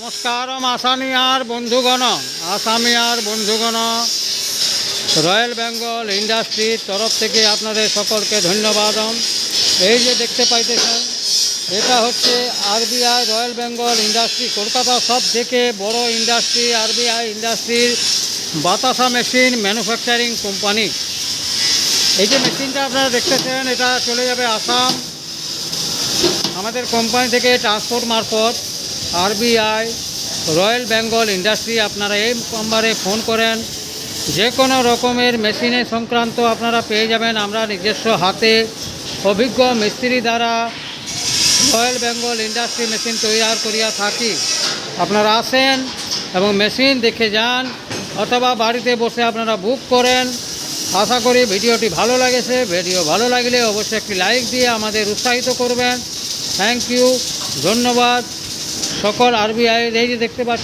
নমস্কারম আসামিয়ার বন্ধুগণ আসামিয়ার বন্ধুগণ। রয়্যাল বেঙ্গল ইন্ডাস্ট্রির তরফ থেকে আপনাদের সকলকে ধন্যবাদম। এই যে দেখতে পাইতেছেন, এটা হচ্ছে আরবিআই রয়্যাল বেঙ্গল ইন্ডাস্ট্রি কলকাতার সব থেকে বড় ইন্ডাস্ট্রি, আরবিআই ইন্ডাস্ট্রির বাতাসা মেশিন ম্যানুফ্যাকচারিং কোম্পানি। এই যে মেশিনটা আপনারা দেখতেছেন, এটা চলে যাবে আসাম। আমাদের কোম্পানি থেকে ট্রান্সপোর্ট মারফত। আরবিআই, রয়্যাল বেঙ্গল ইন্ডাস্ট্রি, আপনারা এই নাম্বারে ফোন করেন। যে কোনো রকমের মেশিনের সংক্রান্ত আপনারা পেয়ে যাবেন আমরা নিজস্ব হাতে অভিজ্ঞ মিস্ত্রি দ্বারা রয়্যাল বেঙ্গল ইন্ডাস্ট্রি মেশিন তৈরি করিয়া থাকি। আপনারা আসেন এবং মেশিন দেখে যান অথবা বাড়িতে বসে আপনারা বুক করেন। আশা করি ভিডিওটি ভালো লাগেছে। ভিডিও ভালো লাগলে অবশ্যই একটি লাইক দিয়ে আমাদের উৎসাহিত করবেন। থ্যাংক ইউ, ধন্যবাদ। সকল আরবিআই এই যে দেখতে পাচ্ছেন